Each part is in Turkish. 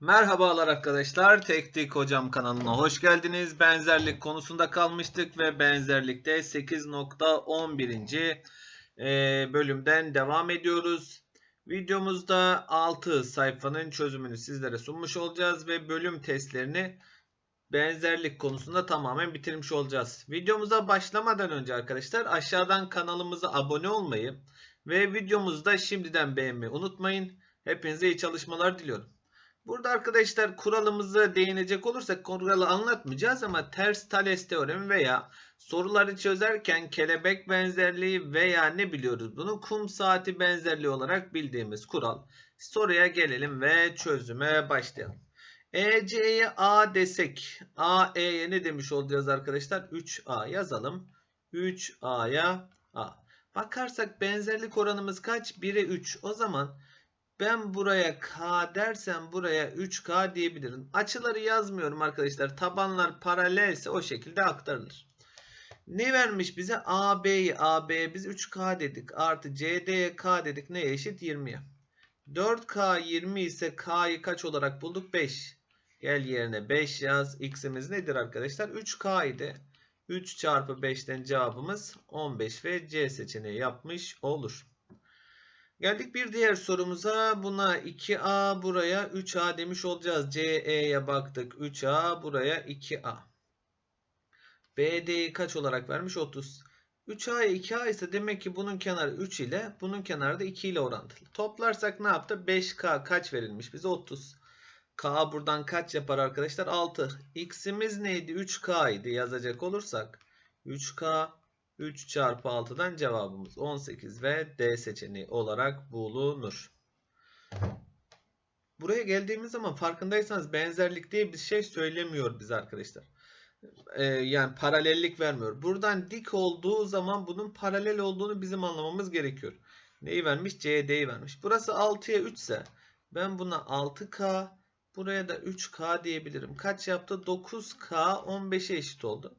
Merhabalar arkadaşlar. Teknik Hocam kanalına hoş geldiniz. Benzerlik konusunda kalmıştık ve benzerlikte 8.11. e, bölümden devam ediyoruz. Videomuzda 6 sayfanın çözümünü sizlere sunmuş olacağız ve bölüm testlerini benzerlik konusunda tamamen bitirmiş olacağız. Videomuza başlamadan önce arkadaşlar aşağıdan kanalımıza abone olmayı ve videomuzu da şimdiden beğenmeyi unutmayın. Hepinize iyi çalışmalar diliyorum. Burada arkadaşlar kuralımıza değinecek olursak kuralı anlatmayacağız ama ters Thales teoremi veya soruları çözerken kelebek benzerliği veya ne biliyoruz bunu kum saati benzerliği olarak bildiğimiz kural. Soruya gelelim ve çözüme başlayalım. EC'ye A desek AE'ye ne demiş olacağız arkadaşlar? 3A yazalım. 3A'ya A. Bakarsak benzerlik oranımız kaç? 1'e 3. O zaman ben buraya K dersem buraya 3K diyebilirim. Açıları yazmıyorum arkadaşlar. Tabanlar paralelse o şekilde aktarılır. Ne vermiş bize? AB'yi AB'ye biz 3K dedik. Artı CD'ye K dedik. Neye eşit? 20'ye. 4K 20 ise K'yı kaç olarak bulduk? 5. Gel yerine 5 yaz. X'imiz nedir arkadaşlar? 3K idi. 3 çarpı 5'ten cevabımız 15 ve C seçeneği yapmış olur. Geldik bir diğer sorumuza. Buna 2A buraya 3A demiş olacağız. CE'ye baktık. 3A buraya 2A. BD'yi kaç olarak vermiş? 30. 3A'ya 2A ise demek ki bunun kenarı 3 ile bunun kenarı da 2 ile orantılı. Toplarsak ne yaptı? 5K kaç verilmiş bize? 30. K buradan kaç yapar arkadaşlar? 6. X'imiz neydi? 3K idi yazacak olursak. 3K 3 çarpı 6'dan cevabımız 18 ve D seçeneği olarak bulunur. Buraya geldiğimiz zaman farkındaysanız benzerlik diye bir şey söylemiyor bize arkadaşlar. Ee, yani paralellik vermiyor. Buradan dik olduğu zaman bunun paralel olduğunu bizim anlamamız gerekiyor. Neyi vermiş? CD'yi vermiş. Burası 6'ya 3 ise ben buna 6K buraya da 3K diyebilirim. Kaç yaptı? 9K 15'e eşit oldu.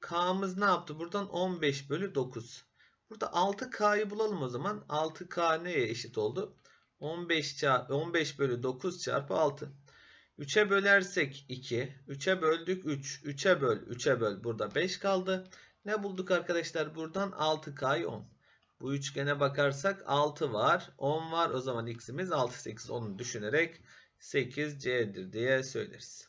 K'mız ne yaptı? Buradan 15 bölü 9. Burada 6K'yı bulalım o zaman. 6K neye eşit oldu? 15, çarpı, 15 bölü 9 çarpı 6. 3'e bölersek 2. 3'e böldük 3. 3'e böl. 3'e böl. Burada 5 kaldı. Ne bulduk arkadaşlar? Buradan 6K'yı 10. Bu üçgene bakarsak 6 var. 10 var. O zaman x'imiz 6, 8. Onu düşünerek 8C'dir diye söyleriz.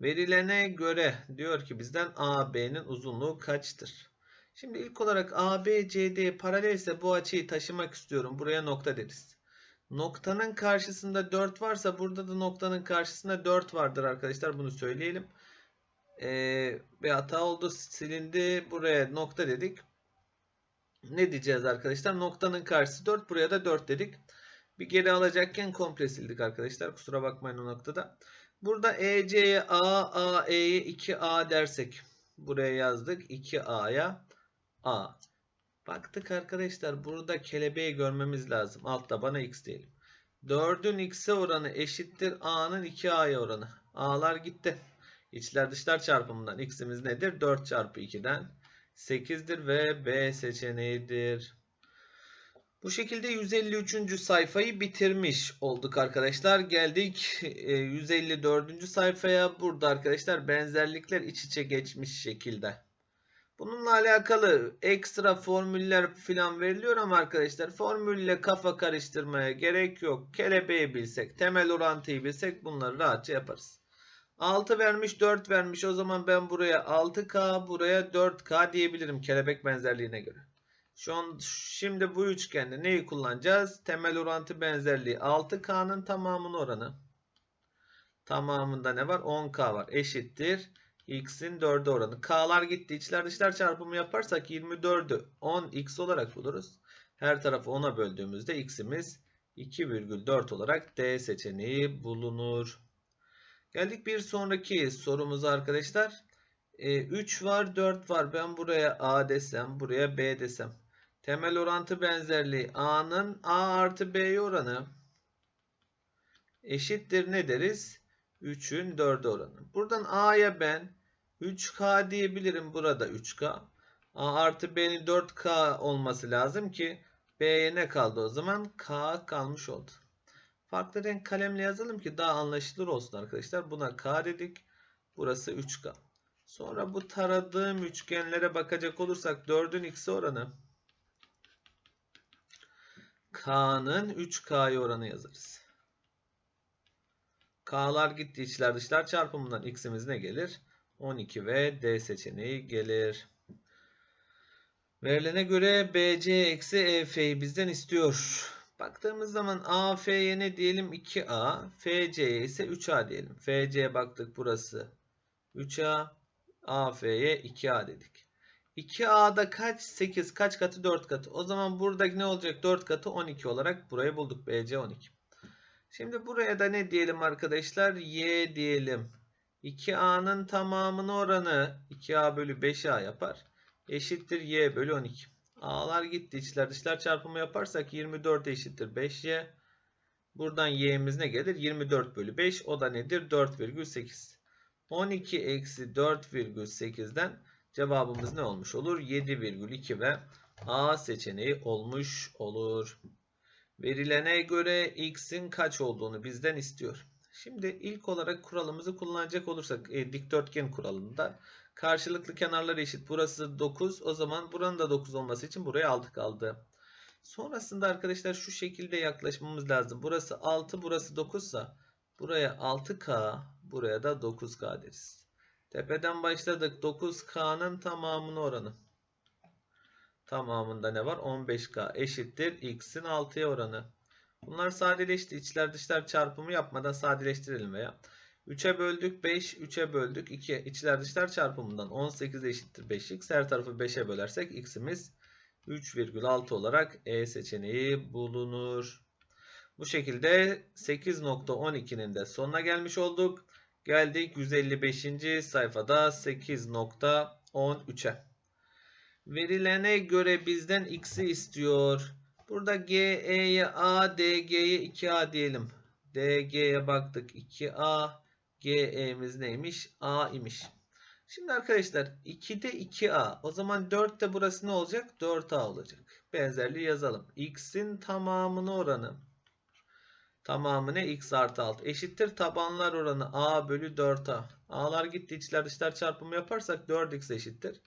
Verilene göre diyor ki bizden AB'nin uzunluğu kaçtır? Şimdi ilk olarak AB CD paralelse bu açıyı taşımak istiyorum. Buraya nokta deriz. Noktanın karşısında 4 varsa burada da noktanın karşısında 4 vardır arkadaşlar. Bunu söyleyelim. Ee, bir hata oldu. Silindi. Buraya nokta dedik. Ne diyeceğiz arkadaşlar? Noktanın karşısı 4. Buraya da 4 dedik. Bir geri alacakken komple sildik arkadaşlar. Kusura bakmayın o noktada. Burada EC'ye A, AE'ye 2A dersek. Buraya yazdık. 2A'ya A. Baktık arkadaşlar. Burada kelebeği görmemiz lazım. Altta bana X diyelim. 4'ün X'e oranı eşittir. A'nın 2A'ya oranı. A'lar gitti. İçler dışlar çarpımından X'imiz nedir? 4 çarpı 2'den 8'dir ve B seçeneğidir. Bu şekilde 153. sayfayı bitirmiş olduk arkadaşlar. Geldik 154. sayfaya. Burada arkadaşlar benzerlikler iç içe geçmiş şekilde. Bununla alakalı ekstra formüller falan veriliyor ama arkadaşlar formülle kafa karıştırmaya gerek yok. Kelebeği bilsek, temel orantıyı bilsek bunları rahatça yaparız. 6 vermiş, 4 vermiş. O zaman ben buraya 6K, buraya 4K diyebilirim kelebek benzerliğine göre. Şu an şimdi bu üçgende neyi kullanacağız? Temel orantı benzerliği 6K'nın tamamının oranı. Tamamında ne var? 10K var. Eşittir. X'in 4'e oranı. K'lar gitti. İçler dışlar çarpımı yaparsak 24'ü 10X olarak buluruz. Her tarafı 10'a böldüğümüzde X'imiz 2,4 olarak D seçeneği bulunur. Geldik bir sonraki sorumuza arkadaşlar. 3 var 4 var. Ben buraya A desem buraya B desem. Temel orantı benzerliği A'nın A artı B'ye oranı eşittir ne deriz? 3'ün 4'e oranı. Buradan A'ya ben 3K diyebilirim. Burada 3K. A artı B'nin 4K olması lazım ki B'ye ne kaldı o zaman? K kalmış oldu. Farklı renk kalemle yazalım ki daha anlaşılır olsun arkadaşlar. Buna K dedik. Burası 3K. Sonra bu taradığım üçgenlere bakacak olursak 4'ün x'i oranı K'nın 3K'ya oranı yazarız. K'lar gitti içler dışlar çarpımından x'imiz ne gelir? 12 ve D seçeneği gelir. Verilene göre BC eksi EF'yi bizden istiyor. Baktığımız zaman AF'ye ne diyelim? 2A. FC'ye ise 3A diyelim. FC'ye baktık burası 3A. AF'ye 2A dedik. 2A'da kaç? 8. Kaç katı? 4 katı. O zaman buradaki ne olacak? 4 katı 12 olarak burayı bulduk. BC 12. Şimdi buraya da ne diyelim arkadaşlar? Y diyelim. 2A'nın tamamının oranı 2A bölü 5A yapar. Eşittir Y bölü 12. A'lar gitti. İçler dışlar çarpımı yaparsak 24 eşittir 5Y. Buradan Y'miz ne gelir? 24 bölü 5. O da nedir? 4,8. 12 eksi 4,8'den cevabımız ne olmuş olur? 7,2 ve A seçeneği olmuş olur. Verilene göre x'in kaç olduğunu bizden istiyor. Şimdi ilk olarak kuralımızı kullanacak olursak e, dikdörtgen kuralında karşılıklı kenarlar eşit. Burası 9. O zaman buranın da 9 olması için buraya 6 kaldı. Sonrasında arkadaşlar şu şekilde yaklaşmamız lazım. Burası 6, burası 9 ise buraya 6K, buraya da 9K deriz. Tepeden başladık. 9K'nın tamamının oranı. Tamamında ne var? 15K eşittir. X'in 6'ya oranı. Bunlar sadeleşti. İçler dışlar çarpımı yapmadan sadeleştirelim veya. 3'e böldük 5, 3'e böldük 2. İçler dışlar çarpımından 18 eşittir 5x. Her tarafı 5'e bölersek x'imiz 3,6 olarak E seçeneği bulunur. Bu şekilde 8.12'nin de sonuna gelmiş olduk. Geldik 155. sayfada 8.13'e. Verilene göre bizden x'i istiyor. Burada GE'ye A, DG'ye 2A diyelim. DG'ye baktık 2A. GE'miz neymiş? A imiş. Şimdi arkadaşlar 2'de 2A. O zaman 4 de burası ne olacak? 4A olacak. Benzerliği yazalım. X'in tamamını oranı. Tamamı ne? X artı 6. Eşittir tabanlar oranı A bölü 4A. A'lar gitti. içler dışlar çarpımı yaparsak 4X eşittir.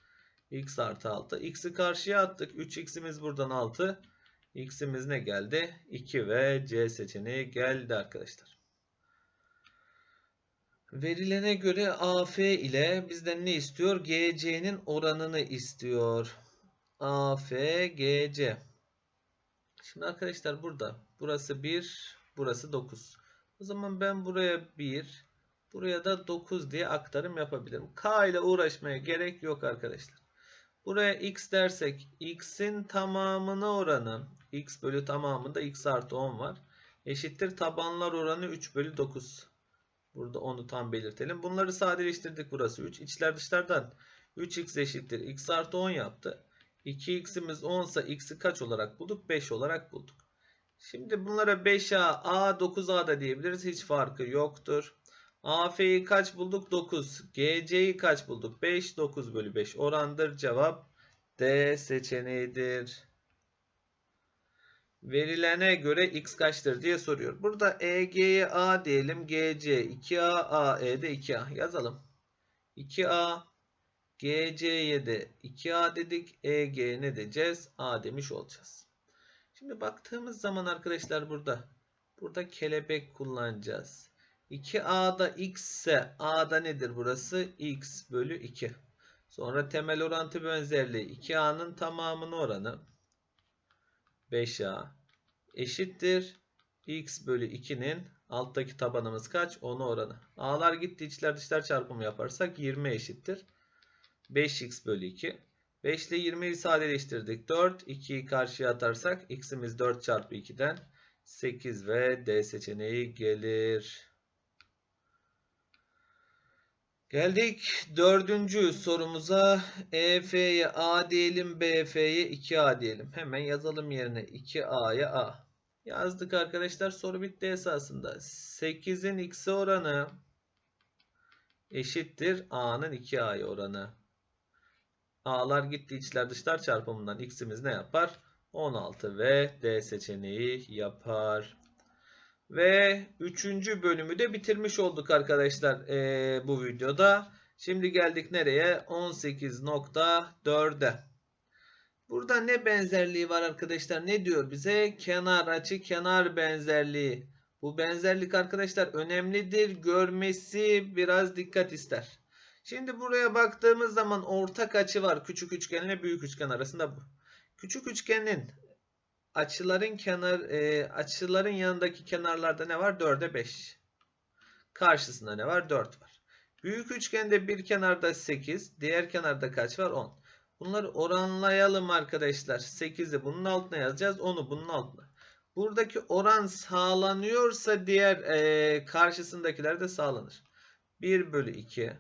X artı 6. X'i karşıya attık. 3X'imiz buradan 6. X'imiz ne geldi? 2 ve C seçeneği geldi arkadaşlar. Verilene göre AF ile bizden ne istiyor? GC'nin oranını istiyor. AF, GC. Şimdi arkadaşlar burada. Burası 1, burası 9. O zaman ben buraya 1, buraya da 9 diye aktarım yapabilirim. K ile uğraşmaya gerek yok arkadaşlar. Buraya x dersek x'in tamamına oranı x bölü tamamında x artı 10 var. Eşittir tabanlar oranı 3 bölü 9. Burada onu tam belirtelim. Bunları sadeleştirdik. Burası 3. İçler dışlardan 3x eşittir. x artı 10 yaptı. 2x'imiz 10 ise x'i kaç olarak bulduk? 5 olarak bulduk. Şimdi bunlara 5a, a 9a da diyebiliriz. Hiç farkı yoktur. AF'yi kaç bulduk? 9. GC'yi kaç bulduk? 5. 9 bölü 5 orandır. Cevap D seçeneğidir. Verilene göre x kaçtır diye soruyor. Burada EG'ye A diyelim. GC 2A, AE'de 2A yazalım. 2A, GC'ye de 2A dedik. EG ne diyeceğiz? A demiş olacağız. Şimdi baktığımız zaman arkadaşlar burada. Burada kelebek kullanacağız. 2A'da x ise A'da nedir burası? x bölü 2. Sonra temel orantı benzerliği 2A'nın tamamının oranı 5A eşittir. x bölü 2'nin alttaki tabanımız kaç? 10 oranı. A'lar gitti içler dışlar çarpımı yaparsak 20 eşittir. 5x bölü 2. 5 ile 20'yi sadeleştirdik. 4. 2'yi karşıya atarsak x'imiz 4 çarpı 2'den 8 ve D seçeneği gelir. Geldik dördüncü sorumuza. EF'ye A diyelim, BF'ye 2A diyelim. Hemen yazalım yerine 2A'ya A. Yazdık arkadaşlar. Soru bitti esasında. 8'in x'e oranı eşittir A'nın 2A'ya oranı. A'lar gitti içler dışlar çarpımından x'imiz ne yapar? 16 ve D seçeneği yapar. Ve üçüncü bölümü de bitirmiş olduk arkadaşlar eee, bu videoda. Şimdi geldik nereye? 18.4'e. Burada ne benzerliği var arkadaşlar? Ne diyor bize? Kenar açı kenar benzerliği. Bu benzerlik arkadaşlar önemlidir. Görmesi biraz dikkat ister. Şimdi buraya baktığımız zaman ortak açı var. Küçük üçgenle büyük üçgen arasında bu. Küçük üçgenin açıların kenar e, açıların yanındaki kenarlarda ne var? 4'e 5. Karşısında ne var? 4 var. Büyük üçgende bir kenarda 8, diğer kenarda kaç var? 10. Bunları oranlayalım arkadaşlar. 8'i bunun altına yazacağız, 10'u bunun altına. Buradaki oran sağlanıyorsa diğer e, karşısındakiler de sağlanır. 1 bölü 2.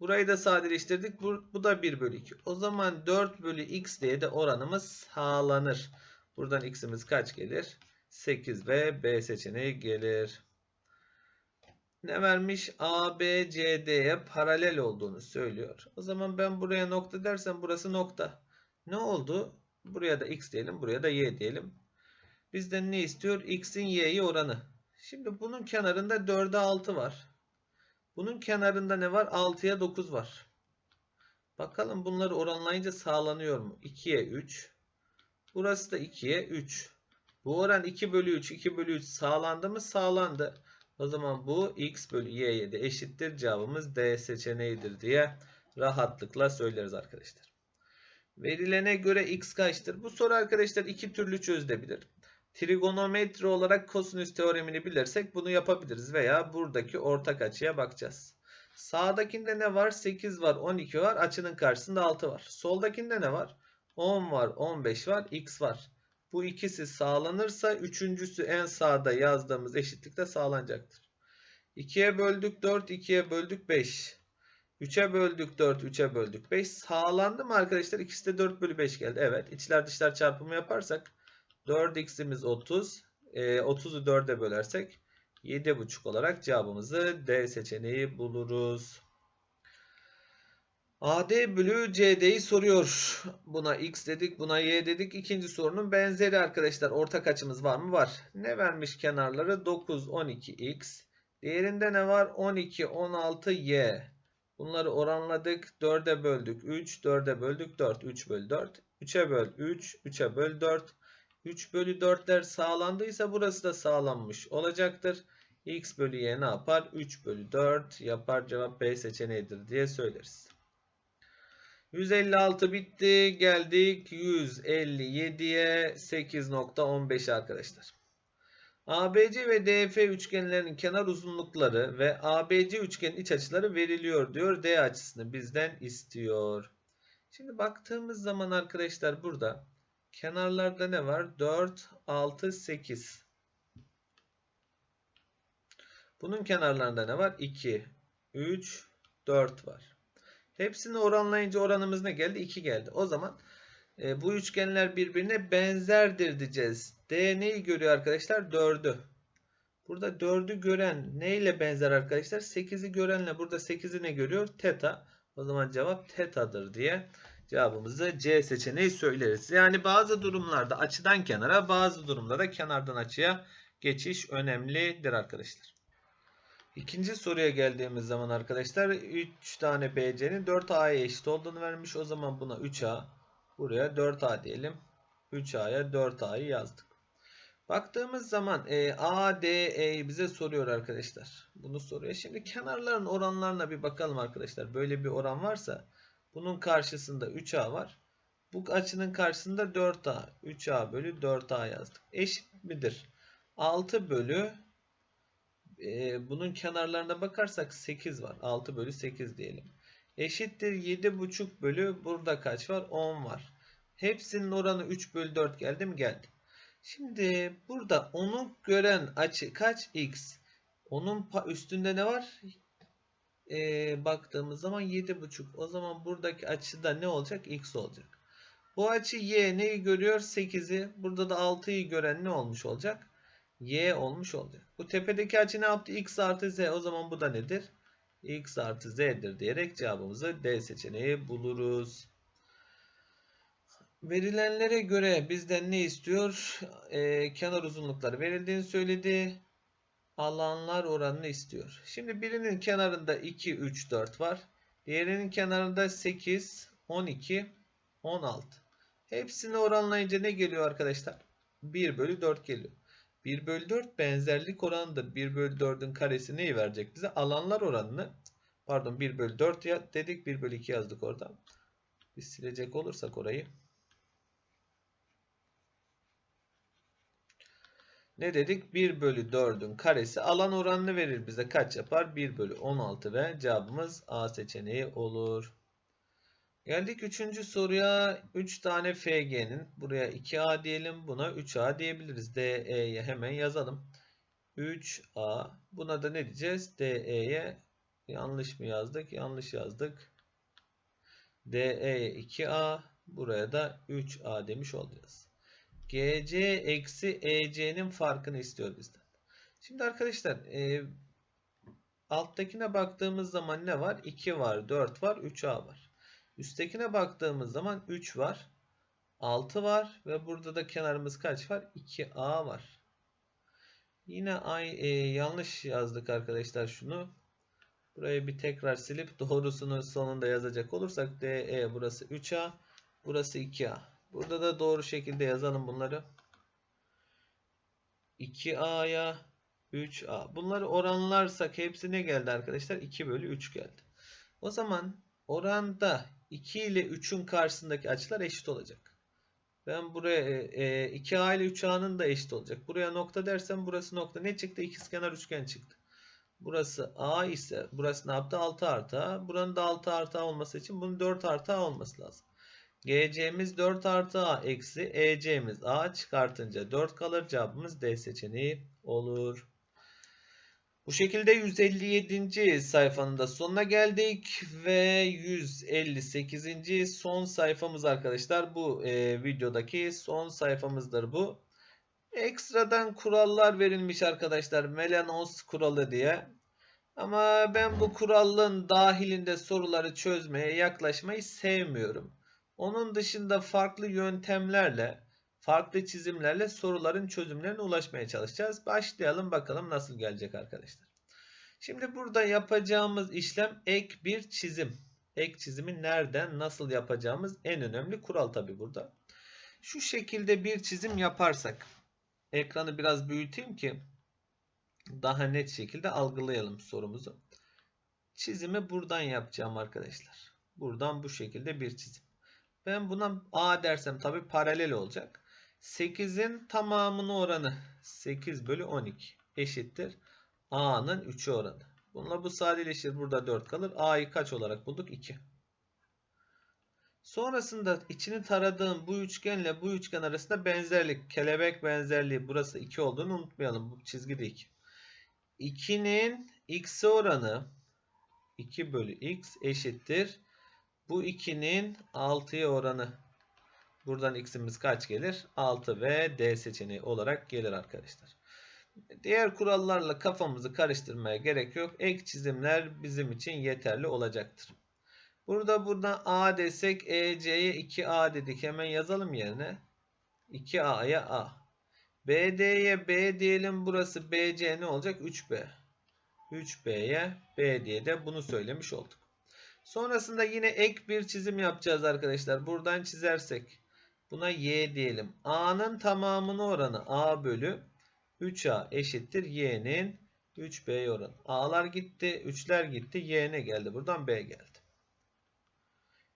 Burayı da sadeleştirdik. Bu, bu da 1 bölü 2. O zaman 4 bölü x diye de oranımız sağlanır. Buradan x'imiz kaç gelir? 8 ve B seçeneği gelir. Ne vermiş? A, B, C, D'ye paralel olduğunu söylüyor. O zaman ben buraya nokta dersem burası nokta. Ne oldu? Buraya da x diyelim. Buraya da y diyelim. Bizden ne istiyor? X'in y'ye oranı. Şimdi bunun kenarında 4'e 6 var. Bunun kenarında ne var? 6'ya 9 var. Bakalım bunları oranlayınca sağlanıyor mu? 2'ye 3. Burası da 2'ye 3. Bu oran 2 bölü 3. 2 bölü 3 sağlandı mı? Sağlandı. O zaman bu x bölü y'ye de eşittir. Cevabımız D seçeneğidir diye rahatlıkla söyleriz arkadaşlar. Verilene göre x kaçtır? Bu soru arkadaşlar iki türlü çözülebilir. Trigonometri olarak kosinüs teoremini bilirsek bunu yapabiliriz veya buradaki ortak açıya bakacağız. Sağdakinde ne var? 8 var, 12 var. Açının karşısında 6 var. Soldakinde ne var? 10 var, 15 var, x var. Bu ikisi sağlanırsa üçüncüsü en sağda yazdığımız eşitlikte sağlanacaktır. 2'ye böldük 4, 2'ye böldük 5. 3'e böldük 4, 3'e böldük 5. Sağlandı mı arkadaşlar? İkisi de 4 bölü 5 geldi. Evet. İçler dışlar çarpımı yaparsak 4x'imiz 30. E, 30'u 4'e bölersek 7,5 olarak cevabımızı D seçeneği buluruz. AD bölü CD'yi soruyor. Buna x dedik, buna y dedik. İkinci sorunun benzeri arkadaşlar. Ortak açımız var mı? Var. Ne vermiş kenarları? 9, 12x. Diğerinde ne var? 12, 16, y. Bunları oranladık. 4'e böldük 3, 4'e böldük 4. 3 bölü 4. 3'e böl 3, 3'e böl 4. 3 bölü 4'ler sağlandıysa burası da sağlanmış olacaktır. x bölü y ne yapar? 3 bölü 4 yapar. Cevap B seçeneğidir diye söyleriz. 156 bitti. Geldik 157'ye 8.15 arkadaşlar. ABC ve DF üçgenlerinin kenar uzunlukları ve ABC üçgenin iç açıları veriliyor diyor. D açısını bizden istiyor. Şimdi baktığımız zaman arkadaşlar burada kenarlarda ne var? 4, 6, 8. Bunun kenarlarında ne var? 2, 3, 4 var. Hepsini oranlayınca oranımız ne geldi? 2 geldi. O zaman e, bu üçgenler birbirine benzerdir diyeceğiz. D neyi görüyor arkadaşlar? 4'ü. Burada 4'ü gören neyle benzer arkadaşlar? 8'i görenle burada 8'i ne görüyor? Teta. O zaman cevap tetadır diye cevabımızı C seçeneği söyleriz. Yani bazı durumlarda açıdan kenara bazı durumda da kenardan açıya geçiş önemlidir arkadaşlar. İkinci soruya geldiğimiz zaman arkadaşlar 3 tane BC'nin 4A'ya eşit olduğunu vermiş. O zaman buna 3A buraya 4A diyelim. 3A'ya 4A'yı yazdık. Baktığımız zaman e, A, D, E'yi bize soruyor arkadaşlar. Bunu soruyor. Şimdi kenarların oranlarına bir bakalım arkadaşlar. Böyle bir oran varsa bunun karşısında 3A var. Bu açının karşısında 4A. 3A bölü 4A yazdık. Eşit midir? 6 bölü e, bunun kenarlarına bakarsak 8 var. 6 bölü 8 diyelim. Eşittir 7,5 bölü burada kaç var? 10 var. Hepsinin oranı 3 bölü 4 geldi mi? Geldi. Şimdi burada onu gören açı kaç? X. Onun üstünde ne var? Ee, baktığımız zaman 7,5. O zaman buradaki açıda ne olacak? X olacak. Bu açı Y neyi görüyor? 8'i. Burada da 6'yı gören ne olmuş olacak? Y olmuş olacak. Bu tepedeki açı ne yaptı? X artı Z. O zaman bu da nedir? X artı Z'dir diyerek cevabımızı D seçeneği buluruz. Verilenlere göre bizden ne istiyor? Ee, kenar uzunlukları verildiğini söyledi. Alanlar oranını istiyor. Şimdi birinin kenarında 2, 3, 4 var. Diğerinin kenarında 8, 12, 16. Hepsini oranlayınca ne geliyor arkadaşlar? 1 bölü 4 geliyor. 1 bölü 4 benzerlik oranıdır. 1 bölü 4'ün karesi neyi verecek bize? Alanlar oranını. Pardon 1 bölü 4 ya dedik. 1 bölü 2 yazdık orada. Biz silecek olursak orayı. Ne dedik? 1 bölü 4'ün karesi alan oranını verir bize. Kaç yapar? 1 bölü 16 ve cevabımız A seçeneği olur. Geldik 3. soruya. 3 tane FG'nin. Buraya 2A diyelim. Buna 3A diyebiliriz. DE'ye hemen yazalım. 3A. Buna da ne diyeceğiz? DE'ye yanlış mı yazdık? Yanlış yazdık. DE'ye 2A. Buraya da 3A demiş olacağız. GC eksi EC'nin farkını istiyor bizden. Şimdi arkadaşlar e, alttakine baktığımız zaman ne var? 2 var, 4 var, 3A var. Üsttekine baktığımız zaman 3 var, 6 var ve burada da kenarımız kaç var? 2A var. Yine ay, e, yanlış yazdık arkadaşlar şunu. Burayı bir tekrar silip doğrusunu sonunda yazacak olursak DE burası 3A, burası 2A. Burada da doğru şekilde yazalım bunları. 2A'ya 3A. Bunları oranlarsak hepsi ne geldi arkadaşlar? 2 bölü 3 geldi. O zaman oranda 2 ile 3'ün karşısındaki açılar eşit olacak. Ben buraya e, 2A ile 3A'nın da eşit olacak. Buraya nokta dersem burası nokta. Ne çıktı? İkizkenar üçgen çıktı. Burası A ise burası ne yaptı? 6 artı A. Buranın da 6 artı A olması için bunun 4 artı A olması lazım. GC'miz 4 artı A eksi EC'miz A çıkartınca 4 kalır. Cevabımız D seçeneği olur. Bu şekilde 157. sayfanın da sonuna geldik ve 158. son sayfamız arkadaşlar. Bu e, videodaki son sayfamızdır bu. Ekstradan kurallar verilmiş arkadaşlar. Melanos kuralı diye. Ama ben bu kuralın dahilinde soruları çözmeye yaklaşmayı sevmiyorum. Onun dışında farklı yöntemlerle, farklı çizimlerle soruların çözümlerine ulaşmaya çalışacağız. Başlayalım bakalım nasıl gelecek arkadaşlar. Şimdi burada yapacağımız işlem ek bir çizim. Ek çizimi nereden, nasıl yapacağımız en önemli kural tabi burada. Şu şekilde bir çizim yaparsak, ekranı biraz büyüteyim ki daha net şekilde algılayalım sorumuzu. Çizimi buradan yapacağım arkadaşlar. Buradan bu şekilde bir çizim. Ben buna A dersem tabi paralel olacak. 8'in tamamının oranı 8 bölü 12 eşittir. A'nın 3'ü oranı. Bununla bu sadeleşir. Burada 4 kalır. A'yı kaç olarak bulduk? 2. Sonrasında içini taradığım bu üçgenle bu üçgen arasında benzerlik. Kelebek benzerliği. Burası 2 olduğunu unutmayalım. Bu çizgi de 2. 2'nin x'e oranı 2 bölü x eşittir. Bu 2'nin 6'ya oranı. Buradan x'imiz kaç gelir? 6 ve D seçeneği olarak gelir arkadaşlar. Diğer kurallarla kafamızı karıştırmaya gerek yok. Ek çizimler bizim için yeterli olacaktır. Burada buradan A desek EC'ye 2A dedik. Hemen yazalım yerine. 2A'ya A. BD'ye B diyelim. Burası BC ne olacak? 3B. 3B'ye B diye de bunu söylemiş olduk. Sonrasında yine ek bir çizim yapacağız arkadaşlar. Buradan çizersek buna y diyelim. A'nın tamamını oranı A bölü 3A eşittir y'nin 3B oranı. A'lar gitti. 3'ler gitti. Y ne geldi? Buradan B geldi.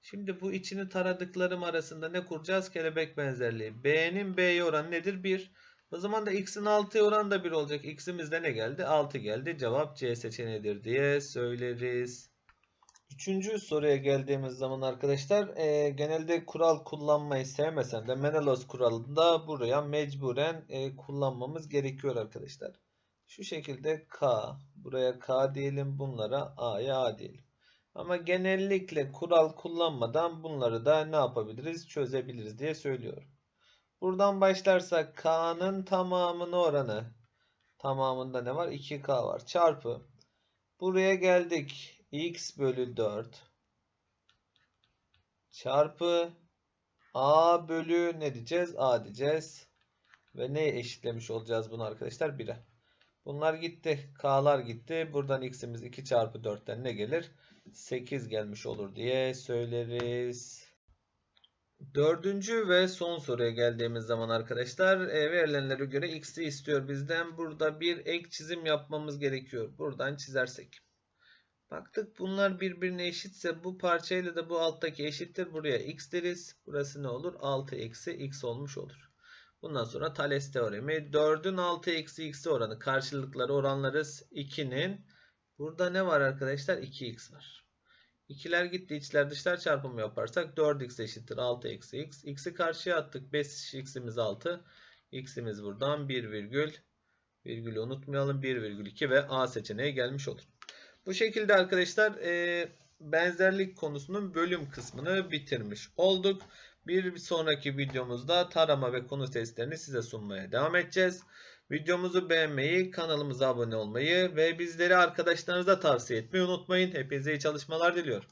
Şimdi bu içini taradıklarım arasında ne kuracağız? Kelebek benzerliği. B'nin B'ye oranı nedir? 1. O zaman da x'in 6'ya oranı da 1 olacak. X'imizde ne geldi? 6 geldi. Cevap C seçeneğidir diye söyleriz. Üçüncü soruya geldiğimiz zaman arkadaşlar e, genelde kural kullanmayı sevmesem de Menelaus kuralında buraya mecburen e, kullanmamız gerekiyor arkadaşlar. Şu şekilde K buraya K diyelim bunlara A'ya A diyelim. Ama genellikle kural kullanmadan bunları da ne yapabiliriz çözebiliriz diye söylüyorum. Buradan başlarsak K'nın tamamını oranı tamamında ne var 2K var çarpı buraya geldik x bölü 4 çarpı a bölü ne diyeceğiz? a diyeceğiz. Ve neye eşitlemiş olacağız bunu arkadaşlar? 1'e. Bunlar gitti. K'lar gitti. Buradan x'imiz 2 çarpı 4'ten ne gelir? 8 gelmiş olur diye söyleriz. Dördüncü ve son soruya geldiğimiz zaman arkadaşlar e, verilenlere göre x'i istiyor bizden. Burada bir ek çizim yapmamız gerekiyor. Buradan çizersek. Baktık bunlar birbirine eşitse bu parçayla da bu alttaki eşittir. Buraya x deriz. Burası ne olur? 6 eksi x olmuş olur. Bundan sonra Thales teoremi. 4'ün 6 eksi x'i oranı. Karşılıkları oranlarız. 2'nin. Burada ne var arkadaşlar? 2x var. İkiler gitti. içler dışlar çarpımı yaparsak 4x eşittir 6 eksi x. x'i karşıya attık. 5x'imiz 6. x'imiz buradan 1 virgül. Virgülü unutmayalım. 1 virgül 2 ve A seçeneği gelmiş olur. Bu şekilde arkadaşlar e, benzerlik konusunun bölüm kısmını bitirmiş olduk. Bir sonraki videomuzda tarama ve konu testlerini size sunmaya devam edeceğiz. Videomuzu beğenmeyi, kanalımıza abone olmayı ve bizleri arkadaşlarınıza tavsiye etmeyi unutmayın. Hepinize iyi çalışmalar diliyorum.